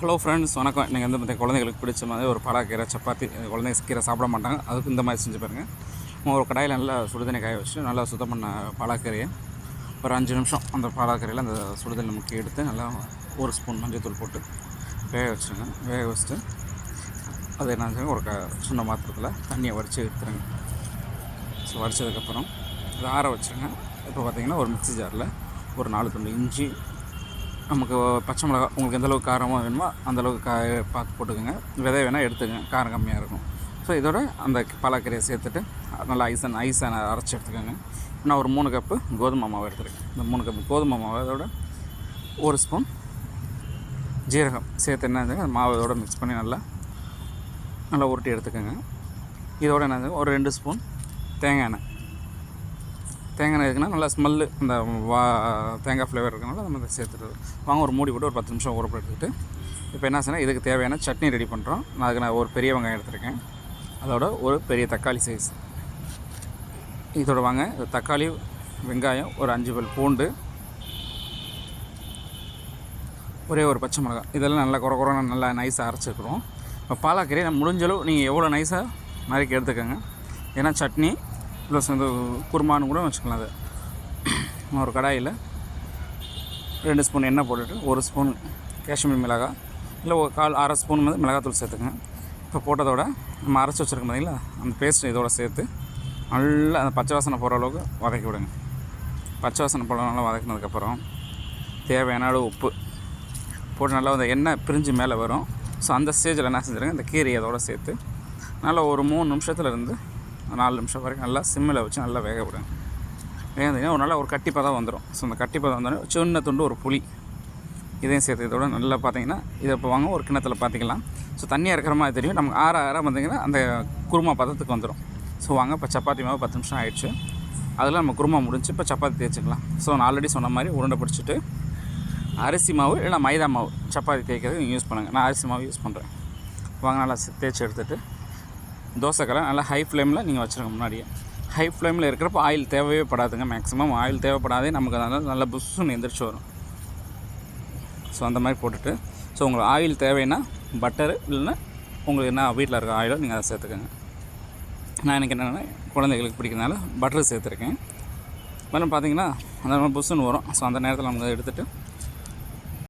Hello friends வணக்கம். நீங்கள் வந்து பார்த்தீங்க குழந்தைங்களுக்கு பிடிச்ச மாதிரி ஒரு பலாக்கீரை சப்பாத்தி. குழந்தைங்க கீரை சாப்பிட மாட்டாங்க. அதுக்கு இந்த மாதிரி செஞ்சு பாருங்கள் ஒரு கடாயில் நல்லா சுடுதண்ணி காய வச்சு நல்லா சுத்தம் பண்ண பலாக்கீரையை ஒரு அஞ்சு நிமிஷம் அந்த பலாக்கீரையில் அந்த சுடுதண்ணி முக்கி எடுத்து நல்லா ஒரு ஸ்பூன் மஞ்சள்தூள் போட்டு வேக வச்சுருங்க. வேக வச்சுட்டு அது என்ன செய்யுங்க, ஒரு க சின்ன மாத்திரத்தில் தண்ணியை வடித்து எடுத்துருங்க. ஸோ வடித்ததுக்கப்புறம் அதை ஆற வச்சுருங்க. இப்போ பார்த்திங்கன்னா ஒரு மிக்ஸி ஜாரில் ஒரு நாலு துண்டு இஞ்சி நமக்கு பச்சை மிளகா உங்களுக்கு எந்தளவுக்கு காரமாக வேணுமோ அந்தளவுக்கு கா பார்த்து போட்டுக்கோங்க. விதை வேணால் எடுத்துக்கங்க. காரம் கம்மியாக இருக்கும். ஸோ இதோட அந்த பலாக்கீரையை சேர்த்துட்டு நல்லா ஐசன் ஐஸான அரைச்சி எடுத்துக்கோங்க. நான் ஒரு மூணு கப்பு கோதுமை மாவு எடுத்துருக்கேன். இந்த மூணு கப்பு கோதுமை மாவு அதோட ஒரு ஸ்பூன் ஜீரகம் சேர்த்து என்ன அந்த மாவு இதோட மிக்ஸ் பண்ணி நல்லா நல்லா உருட்டி எடுத்துக்கோங்க. இதோட என்ன ஒரு ரெண்டு ஸ்பூன் தேங்காய் எண்ணெய். தேங்காய் எண்ணெய் இருக்குன்னா நல்லா ஸ்மெல்லு அந்த வா தேங்காய் ஃப்ளேவர் இருக்கனால நம்ம அதை சேர்த்துட்டு வாங்க ஒரு மூடி போட்டு ஒரு பத்து நிமிஷம் ஊறப்பட எடுத்துக்கிட்டு இப்போ என்ன செய்யணும் இதுக்கு தேவையான சட்னி ரெடி பண்ணுறோம் நான் அதுக்கு நான் ஒரு பெரிய வெங்காயம் எடுத்திருக்கேன். அதோட ஒரு பெரிய தக்காளி சைஸ் இதோட வாங்க தக்காளி வெங்காயம் ஒரு அஞ்சு பல் பூண்டு ஒரே ஒரு பச்சை மிளகாய் இதெல்லாம் நல்லா குறை குறை நல்லா நைஸாக அரைச்சிருக்கிறோம் இப்போ பாலாக்கீரை நம்ம முடிஞ்ச அளவு நீங்கள் எவ்வளோ நைஸாக நறுக்கி எடுத்துக்கோங்க. ஏன்னா சட்னி ப்ளஸ் வந்து குருமான்னு கூட வச்சுக்கலாம் அது. ஒரு கடாயில் ரெண்டு ஸ்பூன் எண்ணெய் போட்டுட்டு ஒரு ஸ்பூன் காஷ்மீர் மிளகாய் இல்லை ஒரு கால் அரை ஸ்பூன் வந்து மிளகாத்தூள் சேர்த்துக்கங்க. இப்போ போட்டதோட நம்ம அரைச்சி வச்சுருக்கோம் பார்த்தீங்களா அந்த பேஸ்ட் இதோட சேர்த்து நல்லா அந்த பச்சை வாசனை போகிற அளவுக்கு வதக்கி விடுங்க. பச்சை வாசனை போட நல்லா வதக்கினதுக்கப்புறம் தேவையான அளவு உப்பு போட்டு நல்லா அந்த எண்ணெய் பிரிஞ்சு மேலே வரும். ஸோ அந்த ஸ்டேஜில் என்ன செஞ்சுருங்க? இந்த கீரை அதோடு சேர்த்து நல்லா ஒரு மூணு நிமிஷத்துலேருந்து நாலு நிமிஷம் வரைக்கும் நல்லா சிம்மில் வச்சு நல்லா வேக விடுங்க. வேகந்தீங்கன்னா ஒரு நல்லா ஒரு கட்டி பதம் வந்துடும் ஸோ அந்த கட்டி பதம் வந்தோடனே சின்ன துண்டு ஒரு புளி. இதையும் சேர்த்து இதோட நல்லா பார்த்தீங்கன்னா இதை இப்போ வாங்க ஒரு கிணத்துல பார்த்திக்கலாம். ஸோ தண்ணியாக இருக்கிற மாதிரி தெரியும். நமக்கு ஆற ஆற பார்த்தீங்கன்னா அந்த குருமா பதத்துக்கு வந்துடும் ஸோ வாங்க இப்போ சப்பாத்தி மாவு பத்து நிமிஷம் ஆகிடுச்சு அதில் நம்ம குருமா முடிஞ்சு இப்போ சப்பாத்தி தேய்ச்சிக்கலாம். ஸோ நான் ஆல்ரெடி சொன்ன மாதிரி உருண்டை பிடிச்சிட்டு அரிசி மாவு இல்லைனா மைதா மாவு. சப்பாத்தி தேய்க்கிறது நீங்கள் யூஸ் பண்ணுங்கள் நான் அரிசி மாவு யூஸ் பண்ணுறேன் வாங்க நல்லா தேய்ச்சி எடுத்துகிட்டு தோசைக்கெல்லாம் நல்லா ஹை ஃப்ளேமில் நீங்கள் வச்சுருங்க முன்னாடியே. ஹை ஃப்ளேமில் இருக்கிறப்ப ஆயில் தேவையே படாதுங்க. மேக்ஸிமம் ஆயில் தேவைப்படாதே நமக்கு அதனால் நல்லா புஷ்ஷுன்னு எந்திரிச்சு வரும். ஸோ அந்த மாதிரி போட்டுட்டு ஸோ உங்களுக்கு ஆயில் தேவைன்னா பட்டரு இல்லைன்னா உங்களுக்கு என்ன வீட்டில் இருக்க ஆயிலோ நீங்கள் அதை சேர்த்துக்கோங்க. நான் எனக்கு என்னென்னா குழந்தைகளுக்கு பிடிக்கிறதுனால பட்டர் சேர்த்துருக்கேன். மேலும் பார்த்தீங்கன்னா அந்த மாதிரி புஷ்ஷுன்னு வரும். ஸோ அந்த நேரத்தில் நம்ம அதை எடுத்துகிட்டு